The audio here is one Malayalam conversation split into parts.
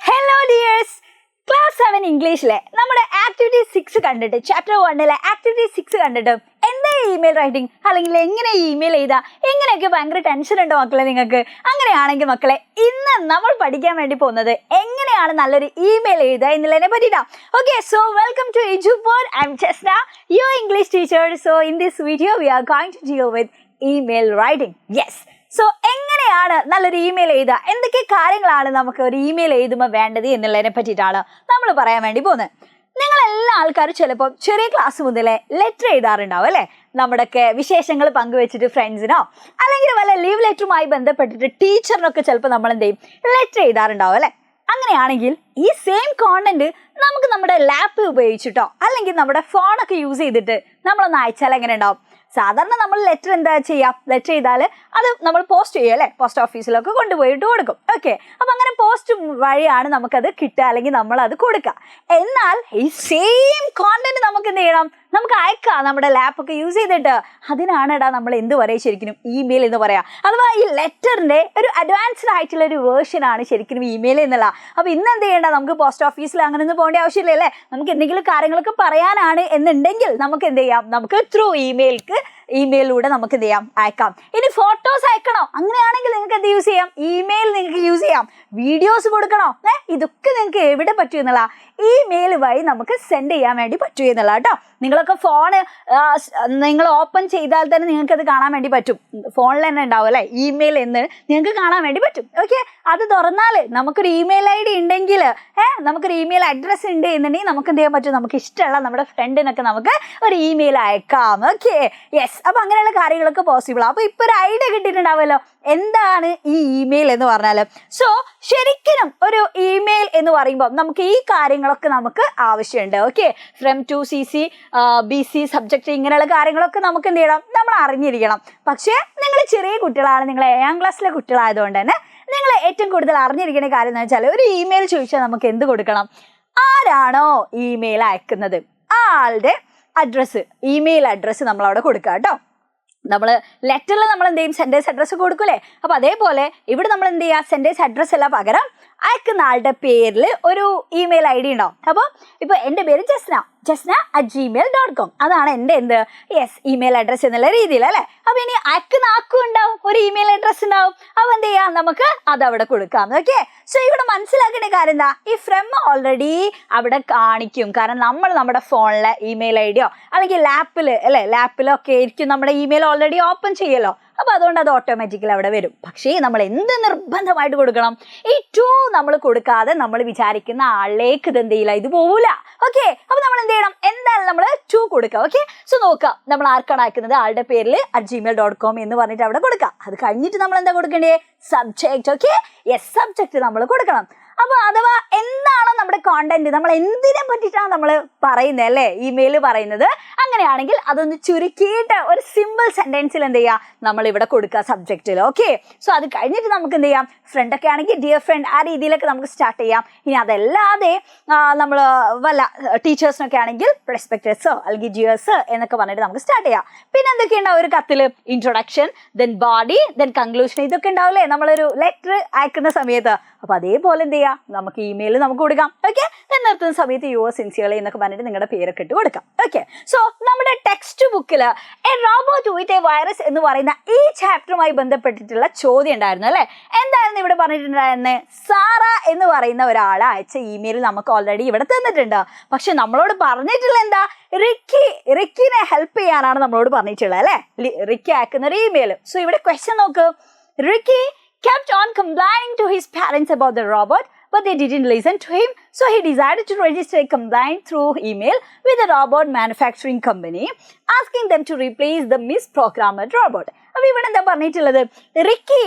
ഹലോ ഡിയേഴ്സ് ക്ലാസ് സെവൻ ഇംഗ്ലീഷിലെ നമ്മുടെ ആക്ടിവിറ്റി സിക്സ് കണ്ടിട്ട് ചാപ്റ്റർ വണ്ണിലെ ആക്ടിവിറ്റി സിക്സ് കണ്ടിട്ട് എന്താ ഇമെയിൽ റൈറ്റിംഗ് അല്ലെങ്കിൽ എങ്ങനെ ഇമെയിൽ ചെയ്താൽ എങ്ങനെയൊക്കെ ഭയങ്കര ടെൻഷൻ ഉണ്ടോ മക്കളെ നിങ്ങൾക്ക്? അങ്ങനെയാണെങ്കിൽ മക്കളെ ഇന്ന് നമ്മൾ പഠിക്കാൻ വേണ്ടി പോകുന്നത് എങ്ങനെയാണ് നല്ലൊരു ഇമെയിൽ എഴുതുക എന്നുള്ളതിനെ പറ്റിയിട്ടാണ് okay so welcome to Edupor I am Jesna your English teacher so in this video we are going to deal with email writing yes so എങ്ങനെയാണ് നല്ലൊരു ഇമെയിൽ എഴുതുക? എന്തൊക്കെ കാര്യങ്ങളാണ് നമുക്ക് ഒരു ഇമെയിൽ എഴുതുമ്പോൾ വേണ്ടത് എന്നുള്ളതിനെ പറ്റിയിട്ടാണ് നമ്മൾ പറയാൻ വേണ്ടി പോകുന്നത്. നിങ്ങൾ എല്ലാ ആൾക്കാരും ചിലപ്പോൾ ചെറിയ ക്ലാസ് മുതലേ ലെറ്റർ എഴുതാറുണ്ടാവും അല്ലേ? നമ്മുടെയൊക്കെ വിശേഷങ്ങൾ പങ്കുവെച്ചിട്ട് ഫ്രണ്ട്സിനോ അല്ലെങ്കിൽ വല്ല ലീവ് ലെറ്ററുമായി ബന്ധപ്പെട്ടിട്ട് ടീച്ചറിനൊക്കെ ചിലപ്പോൾ നമ്മൾ എന്ത് ചെയ്യും ലെറ്റർ എഴുതാറുണ്ടാവും അല്ലേ? അങ്ങനെയാണെങ്കിൽ ഈ സെയിം കോണ്ടന്റ് നമുക്ക് നമ്മുടെ ലാപ്പ് ഉപയോഗിച്ചിട്ടോ അല്ലെങ്കിൽ നമ്മുടെ ഫോണൊക്കെ യൂസ് ചെയ്തിട്ട് നമ്മളൊന്ന് അയച്ചാൽ എങ്ങനെ ഉണ്ടാവും സാധാരണ നമ്മൾ ലെറ്റർ എന്താ ചെയ്യാം? ലെറ്റർ ചെയ്താൽ അത് നമ്മൾ പോസ്റ്റ് ചെയ്യുക അല്ലേ? പോസ്റ്റ് ഓഫീസിലൊക്കെ കൊണ്ടുപോയിട്ട് കൊടുക്കും. ഓക്കെ അപ്പം അങ്ങനെ പോസ്റ്റ് വഴിയാണ് നമുക്കത് കിട്ടുക അല്ലെങ്കിൽ നമ്മൾ അത് കൊടുക്കുക. എന്നാൽ ഈ സെയിം കോണ്ടന്റ് നമുക്ക് എന്ത് ചെയ്യണം? നമുക്ക് അയക്കാം നമ്മുടെ ലാപ്പൊക്കെ യൂസ് ചെയ്തിട്ട്. അതിനാണ് എടാ നമ്മൾ എന്ത് പറയുക ശരിക്കും ഇമെയിൽ എന്ന് പറയാം. അഥവാ ഈ ലെറ്ററിന്റെ ഒരു അഡ്വാൻസ്ഡ് ആയിട്ടുള്ള ഒരു വേർഷൻ ആണ് ശരിക്കും ഇമെയിൽ എന്നുള്ള. അപ്പോൾ ഇന്ന് എന്ത് ചെയ്യേണ്ട? നമുക്ക് പോസ്റ്റ് ഓഫീസിൽ അങ്ങനെ ഒന്നും പോകേണ്ട ആവശ്യമില്ല അല്ലേ നമുക്ക് എന്തെങ്കിലും കാര്യങ്ങളൊക്കെ പറയാനാണ് എന്നുണ്ടെങ്കിൽ നമുക്ക് എന്ത് ചെയ്യാം? നമുക്ക് ത്രൂ ഇമെയിൽക്ക് ഇമെയിലൂടെ നമുക്ക് എന്ത് ചെയ്യാം? അയക്കാം. ഇനി ഫോട്ടോസ് അയക്കണോ? അങ്ങനെയാണെങ്കിൽ നിങ്ങൾക്ക് എന്ത് യൂസ് ചെയ്യാം? ഇമെയിൽ നിങ്ങൾക്ക് യൂസ് ചെയ്യാം. വീഡിയോസ് കൊടുക്കണോ? ഏ? ഇതൊക്കെ നിങ്ങൾക്ക് എവിടെ പറ്റൂ എന്നുള്ള ഇമെയിൽ വഴി നമുക്ക് സെൻഡ് ചെയ്യാൻ വേണ്ടി പറ്റൂ എന്നുള്ള കേട്ടോ. നിങ്ങളൊക്കെ ഫോൺ നിങ്ങൾ ഓപ്പൺ ചെയ്താൽ തന്നെ നിങ്ങൾക്ക് അത് കാണാൻ വേണ്ടി പറ്റും. ഫോണിൽ തന്നെ ഉണ്ടാവും അല്ലേ? ഇമെയിൽ എന്ന് നിങ്ങൾക്ക് കാണാൻ വേണ്ടി പറ്റും. ഓക്കെ അത് തുറന്നാൽ നമുക്കൊരു ഇമെയിൽ ഐ ഡി ഉണ്ടെങ്കിൽ ഏഹ് നമുക്കൊരു ഇമെയിൽ അഡ്രസ്സ് ഉണ്ട് എന്നുണ്ടെങ്കിൽ നമുക്ക് എന്ത് ചെയ്യാൻ പറ്റും? നമുക്ക് ഇഷ്ടമുള്ള നമ്മുടെ ഫ്രണ്ടിനൊക്കെ നമുക്ക് ഒരു ഇമെയിൽ അയക്കാം. ഓക്കെ യെസ് അപ്പൊ അങ്ങനെയുള്ള കാര്യങ്ങളൊക്കെ പോസിബിൾ അപ്പോൾ ഇപ്പൊ ഒരു ഐഡിയ കിട്ടിയിട്ടുണ്ടാവുമല്ലോ. എന്താണ് ഈ ഇമെയിൽ എന്ന് പറഞ്ഞാൽ സോ ശരിക്കും ഒരു ഇമെയിൽ എന്ന് പറയുമ്പോൾ നമുക്ക് ഈ കാര്യങ്ങളൊക്കെ നമുക്ക് ആവശ്യമുണ്ട്. Okay from to C C B C subject ഇങ്ങനെയുള്ള കാര്യങ്ങളൊക്കെ നമുക്ക് എന്ത് ചെയ്യണം? നമ്മൾ അറിഞ്ഞിരിക്കണം. പക്ഷേ നിങ്ങൾ ചെറിയ കുട്ടികളാണ്. നിങ്ങൾ ഏഴാം ക്ലാസ്സിലെ കുട്ടികളായതുകൊണ്ട് തന്നെ നിങ്ങൾ ഏറ്റവും കൂടുതൽ അറിഞ്ഞിരിക്കുന്ന കാര്യം എന്ന് വെച്ചാൽ ഒരു ഇമെയിൽ ചോദിച്ചാൽ നമുക്ക് എന്ത് കൊടുക്കണം? ആരാണോ ഇമെയിൽ അയക്കുന്നത്? ആളുടെ അഡ്രസ്സ് ഇമെയിൽ അഡ്രസ്സ് നമ്മൾ അവിടെ കൊടുക്കുക കേട്ടോ. നമ്മൾ ലെറ്ററിൽ നമ്മൾ എന്ത് ചെയ്യും സെന്റേഴ്സ് അഡ്രസ്സ് കൊടുക്കൂലേ അപ്പോൾ അതേപോലെ ഇവിടെ നമ്മൾ എന്ത് ചെയ്യുക സെന്റേഴ്സ് അഡ്രസ്സ് അല്ല പകരം അയക്കുന്ന ആളുടെ പേരിൽ ഒരു ഇമെയിൽ ഐ ഡി ഉണ്ടാവും. അപ്പോൾ ഇപ്പോൾ എന്റെ പേര് Jesna. Jesna at Gmail dot com അതാണ് എന്റെ എന്ത്? യെസ് ഇമെയിൽ അഡ്രസ്സ് എന്നുള്ള രീതിയിൽ അല്ലേ? അപ്പോൾ ഇനി അയക്കുന്ന ആക്കും ഉണ്ടാവും. ഒരു ഇമെയിൽ അഡ്രസ്സ് ഉണ്ടാവും. അപ്പോൾ എന്ത് ചെയ്യാം? നമുക്ക് അത് അവിടെ കൊടുക്കാം. ഓക്കെ സോ ഇവിടെ മനസ്സിലാക്കേണ്ട കാര്യം എന്താ? ഈ ഫ്രം ഓൾറെഡി അവിടെ കാണിക്കും. കാരണം നമ്മൾ നമ്മുടെ ഫോണിലെ ഇമെയിൽ ഐ ഡിയോ അല്ലെങ്കിൽ ലാപ്പിൽ അല്ലേ? ലാപ്പിലൊക്കെ ആയിരിക്കും നമ്മുടെ ഇമെയിൽ ഓൾറെഡി ഓപ്പൺ ചെയ്യല്ലോ. അപ്പോൾ അതുകൊണ്ട് അത് ഓട്ടോമാറ്റിക്കലി അവിടെ വരും. പക്ഷേ നമ്മൾ എന്ത് നിർബന്ധമായിട്ട് കൊടുക്കണം? ഏറ്റവും നമ്മൾ കൊടുക്കാതെ നമ്മൾ വിചാരിക്കുന്ന ആളിലേക്ക് ഇത് എന്ത് ചെയ്യില്ല ഇത് പോവില്ല ഓക്കെ അപ്പോൾ നമ്മൾ എന്ത് ചെയ്യണം? എന്തായാലും നമ്മൾ ടു കൊടുക്കുക ഓക്കെ സോ നോക്കാം നമ്മൾ ആർക്കാണ് അയക്കുന്നത്? ആളുടെ പേരിൽ അറ്റ് ജിമെയിൽ ഡോട്ട് കോം എന്ന് പറഞ്ഞിട്ട് അവിടെ കൊടുക്കുക അത് കഴിഞ്ഞിട്ട് നമ്മൾ എന്താ കൊടുക്കേണ്ടത് സബ്ജക്റ്റ് ഓക്കെ യെസ് സബ്ജക്റ്റ് നമ്മൾ കൊടുക്കണം. അപ്പോൾ അഥവാ എന്താണ് നമ്മുടെ കോണ്ടന്റ് നമ്മൾ എന്തിനെ പറ്റിയിട്ടാണ് നമ്മൾ പറയുന്നത് അല്ലേ? ഇമെയിൽ പറയുന്നത്. അങ്ങനെയാണെങ്കിൽ അതൊന്ന് ചുരുക്കിയിട്ട് ഒരു സിമ്പിൾ സെന്റൻസിൽ എന്ത് ചെയ്യുക നമ്മൾ ഇവിടെ കൊടുക്കുക സബ്ജക്റ്റിൽ ഓക്കെ സോ അത് കഴിഞ്ഞിട്ട് നമുക്ക് എന്ത് ചെയ്യാം? ഫ്രണ്ട് ഒക്കെ ആണെങ്കിൽ ഡിയർ ഫ്രണ്ട് ആ രീതിയിലൊക്കെ നമുക്ക് സ്റ്റാർട്ട് ചെയ്യാം. ഇനി അതല്ലാതെ നമ്മൾ വല്ല ടീച്ചേഴ്സിനൊക്കെ ആണെങ്കിൽ റെസ്പെക്ടേഴ്സോ അല്ലെങ്കിൽ ജിയേഴ്സ് എന്നൊക്കെ പറഞ്ഞിട്ട് നമുക്ക് സ്റ്റാർട്ട് ചെയ്യാം. പിന്നെ എന്തൊക്കെയുണ്ടാവും ഒരു കത്തിൽ introduction then body then conclusion ഇതൊക്കെ ഉണ്ടാവില്ലേ നമ്മളൊരു ലെറ്റർ അയക്കുന്ന സമയത്ത്. അപ്പോൾ അതേപോലെ എന്ത് ചെയ്യാം? നമുക്ക് ഇമെയിൽ നമുക്ക് കൊടുക്കാം. ഓക്കെ നിർത്തുന്ന സമയത്ത് യു എസ് സിൻസിയർ എന്നൊക്കെ പറഞ്ഞിട്ട് നിങ്ങളുടെ പേരൊക്കെ ഇട്ട് കൊടുക്കാം. ഓക്കെ സോ നമ്മുടെ ടെക്സ്റ്റ് ബുക്കിൽ a robot with a virus എന്ന് പറയുന്ന ഈ ചാപ്റ്ററുമായി ബന്ധപ്പെട്ടിട്ടുള്ള ചോദ്യം ഉണ്ടായിരുന്നു അല്ലേ? എന്തായിരുന്നു ഇവിടെ പറഞ്ഞിട്ടുണ്ടായിരുന്നത് സാറ എന്ന് പറയുന്ന ഒരാൾ അയച്ച ഇമെയിൽ നമുക്ക് ഓൾറെഡി ഇവിടെ തന്നിട്ടുണ്ട്. പക്ഷെ നമ്മളോട് പറഞ്ഞിട്ടുള്ള എന്താ? റിക്കി റിക്കിനെ ഹെൽപ്പ് ചെയ്യാനാണ് നമ്മളോട് പറഞ്ഞിട്ടുള്ളത് അല്ലേ? റിക്കി അയക്കുന്ന ഒരു ഇമെയിൽ സോ ഇവിടെ ക്വസ്റ്റ്യൻ നോക്ക്. Ricky kept on complaining to his parents about the robot, but they didn't listen to him. So he decided to register a complaint through email with a robot manufacturing company, asking them to replace the misprogrammed robot. അപ്പൊ ഇവിടെ എന്താ പറഞ്ഞിട്ടുള്ളത് റിക്കി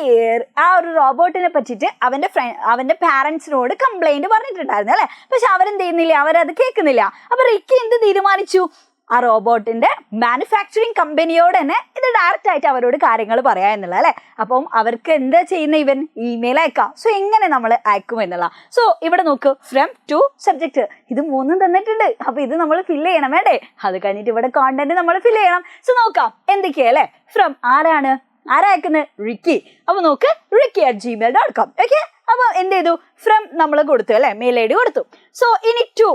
ആ ഒരു റോബോട്ടിനെ പറ്റിയിട്ട് അവന്റെ ഫ്രണ്ട് അവന്റെ പാരന്റ്സിനോട് കംപ്ലൈന്റ് പറഞ്ഞിട്ടുണ്ടായിരുന്നു അല്ലെ പക്ഷെ അവരെന്ത് ചെയ്യുന്നില്ല അവരത് കേൾക്കുന്നില്ല അപ്പൊ റിക്കി എന്ത് തീരുമാനിച്ചു ആ റോബോട്ടിന്റെ മാനുഫാക്ചറിങ് കമ്പനിയോട് തന്നെ ഇത് ഡയറക്റ്റ് ആയിട്ട് അവരോട് കാര്യങ്ങൾ പറയാ എന്നുള്ള അല്ലെ? അപ്പം അവർക്ക് എന്താ ചെയ്യുന്ന ഇവൻ? ഇമെയിൽ അയക്കാം. സോ എങ്ങനെ നമ്മൾ അയക്കും എന്നുള്ള. സോ ഇവിടെ നോക്ക്. ഫ്രം ടു സബ്ജക്ട് ഇത് മൂന്നും തന്നിട്ടുണ്ട്. അപ്പൊ ഇത് നമ്മൾ ഫില്ല് ചെയ്യണം വേണ്ടേ? അത് കഴിഞ്ഞിട്ട് ഇവിടെ കോണ്ടന്റ് നമ്മൾ ഫില്ല് ചെയ്യണം. സോ നോക്കാം. എന്തൊക്കെയാ അല്ലെ? ഫ്രം ആരാണ്? ആരാ അയക്കുന്നത് റിക്കി അപ്പൊ നോക്ക്. Ricky at Gmail dot com okay അപ്പൊ എന്ത് ചെയ്തു? ഫ്രം നമ്മൾ കൊടുത്തു അല്ലെ? മെയിൽ ഐ ഡി കൊടുത്തു. സോ ഇനി ടു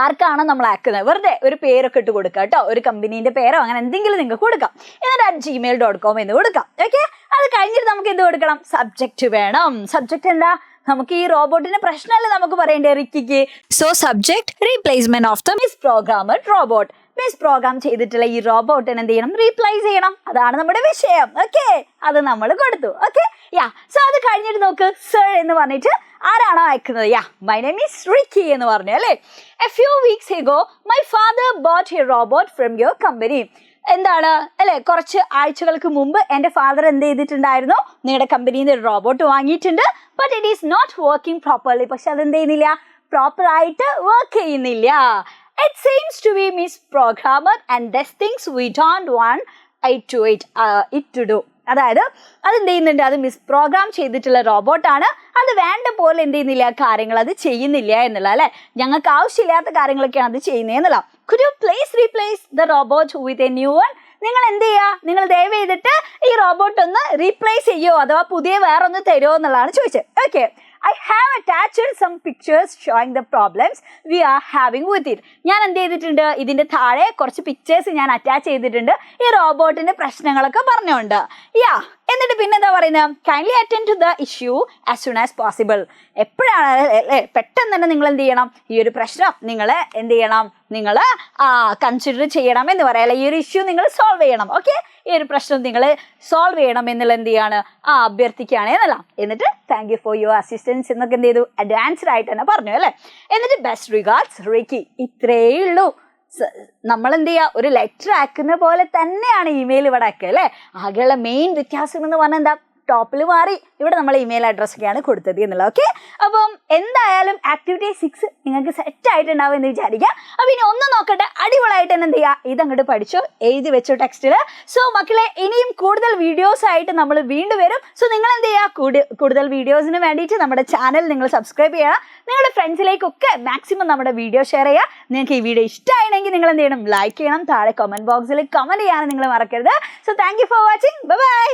ആർക്കാണ് നമ്മൾ ആക്കുന്നത് വെറുതെ ഒരു പേരൊക്കെ ഇട്ട് കൊടുക്കുക കേട്ടോ. ഒരു കമ്പനീന്റെ പേരോ അങ്ങനെ എന്തെങ്കിലും നിങ്ങൾക്ക് കൊടുക്കാം. എന്നിട്ട് അറ്റ് ജിമെയിൽ ഡോട്ട് കോം എന്ന് കൊടുക്കാം. ഓക്കെ അത് കഴിഞ്ഞിട്ട് നമുക്ക് എന്ത് കൊടുക്കണം? സബ്ജക്റ്റ് വേണം. സബ്ജക്റ്റ് എന്താ? നമുക്ക് ഈ റോബോട്ടിന്റെ പ്രശ്നമല്ലേ നമുക്ക് പറയേണ്ടേ റിക്കിക്ക്? So subject replacement of the mis programmer robot mis program ചെയ്തിട്ടുള്ള ഈ റോബോട്ടിന് എന്ത് ചെയ്യണം? റീപ്ലേസ് ചെയ്യണം. അതാണ് നമ്മുടെ വിഷയം. ഓക്കെ അത് നമ്മൾ കൊടുത്തു. ഓക്കെ യാ സോ അത് കഴിഞ്ഞിട്ട് നോക്ക്. സർ എന്ന് പറഞ്ഞിട്ട് ആരാണോ അയക്കുന്നത്? Yeah my name is Ricky എന്ന് പറഞ്ഞു അല്ലേ? A few weeks ago my father bought he robot from your company എന്താണ്? അല്ലേ കുറച്ച് ആഴ്ചകൾക്ക് മുമ്പ് എന്റെ ഫാദർ എന്ത് ചെയ്തിട്ടുണ്ടായിരുന്നു? നിങ്ങളുടെ കമ്പനിയിൽ നിന്ന് ഒരു റോബോട്ട് വാങ്ങിയിട്ടുണ്ട് but it is not working properly പക്ഷെ അതെന്ത് ചെയ്യുന്നില്ല? പ്രോപ്പർ ആയിട്ട് വർക്ക് ചെയ്യുന്നില്ല. It seems to be mis programmer and does things we don't want I to it it to do അതായത് അത് എന്ത് ചെയ്യുന്നുണ്ട്? അത് മിസ് പ്രോഗ്രാം ചെയ്തിട്ടുള്ള റോബോട്ടാണ് അത് വേണ്ട പോലെ എന്ത് ചെയ്യുന്നില്ല? കാര്യങ്ങൾ അത് ചെയ്യുന്നില്ല എന്നുള്ള അല്ലെ? ഞങ്ങൾക്ക് ആവശ്യമില്ലാത്ത കാര്യങ്ങളൊക്കെയാണ് അത് ചെയ്യുന്നത് എന്നുള്ള. You place replace the robot with a new one നിങ്ങൾ എന്ത് ചെയ്യുക? നിങ്ങൾ ദയവ് ചെയ്തിട്ട് ഈ റോബോട്ട് ഒന്ന് റീപ്ലേസ് ചെയ്യുമോ അഥവാ പുതിയ വേറെ ഒന്ന് തരുമോ എന്നുള്ളതാണ് ചോദിച്ചത്. Okay I have attached some pictures showing the problems we are having with it ഞാൻ എന്ത് ചെയ്തിട്ടുണ്ട്? ഇതിന്റെ താഴെ കുറച്ച് പിക്ചേഴ്സ് ഞാൻ അറ്റാച്ച് ചെയ്തിട്ടുണ്ട്. ഈ റോബോട്ടിന്റെ പ്രശ്നങ്ങളൊക്കെ പറഞ്ഞുകൊണ്ട്. യാ എന്നിട്ട് പിന്നെ എന്താ പറയുന്നത് kindly attend to the issue as soon as possible എപ്പോഴാണ് അല്ലേ പെട്ടെന്ന് തന്നെ നിങ്ങൾ എന്ത് ചെയ്യണം? ഈ ഒരു പ്രശ്നം നിങ്ങൾ എന്ത് ചെയ്യണം? നിങ്ങൾ കൺസിഡർ ചെയ്യണം എന്ന് പറയാം. ഈ ഒരു ഇഷ്യൂ നിങ്ങൾ സോൾവ് ചെയ്യണം ഓക്കെ ഈ ഒരു പ്രശ്നം നിങ്ങൾ സോൾവ് ചെയ്യണം എന്നുള്ള എന്ത് ചെയ്യാണ്? ആ അഭ്യർത്ഥിക്കുകയാണ് എന്നല്ല. എന്നിട്ട് thank you for your assistance എന്നൊക്കെ എന്ത് ചെയ്തു? അഡ്വാൻസ്ഡ് ആയിട്ട് തന്നെ പറഞ്ഞു അല്ലേ? എന്നിട്ട് ബെസ്റ്റ് റിഗാർഡ്സ് റിക്കി. ഇത്രയേ ഉള്ളൂ. നമ്മൾ എന്ത് ചെയ്യുക ഒരു ലെറ്റർ ആക്കുന്ന പോലെ തന്നെയാണ് ഇമെയിൽ ഇവിടെ ആക്കുക അല്ലേ? ആകെയുള്ള മെയിൻ വ്യത്യാസം എന്ന് പറഞ്ഞാൽ എന്താ? ടോപ്പിൽ മാറി. ഇവിടെ നമ്മൾ ഇമെയിൽ അഡ്രസ് ഒക്കെയാണ് കൊടുത്തത് എന്നുള്ളത് ഓക്കെ അപ്പം എന്തായാലും ആക്ടിവിറ്റി സിക്സ് നിങ്ങൾക്ക് സെറ്റ് ആയിട്ടുണ്ടാവും എന്ന് വിചാരിക്കാം. അപ്പം ഇനി ഒന്ന് നോക്കട്ടെ അടിപൊളിയായിട്ട് തന്നെ എന്ത് ചെയ്യുക ഇത് അങ്ങോട്ട് പഠിച്ചു എഴുതി വെച്ചു ടെക്സ്റ്റിൽ സോ മക്കളെ ഇനിയും കൂടുതൽ വീഡിയോസ് ആയിട്ട് നമ്മൾ വീണ്ടും വരും. സോ നിങ്ങൾ എന്ത് ചെയ്യുക കൂടുതൽ വീഡിയോസിന് വേണ്ടിയിട്ട് നമ്മുടെ ചാനൽ നിങ്ങൾ സബ്സ്ക്രൈബ് ചെയ്യുക നിങ്ങളുടെ ഫ്രണ്ട്സിലേക്കൊക്കെ മാക്സിമം നമ്മുടെ വീഡിയോ ഷെയർ ചെയ്യുക. നിങ്ങൾക്ക് ഈ വീഡിയോ ഇഷ്ടമാണെങ്കിൽ നിങ്ങൾ എന്ത് ചെയ്യണം? ലൈക്ക് ചെയ്യണം. താഴെ കമന്റ് ബോക്സിൽ കമന്റ് ചെയ്യാനും നിങ്ങൾ മറക്കരുത്. So thank you for watching bye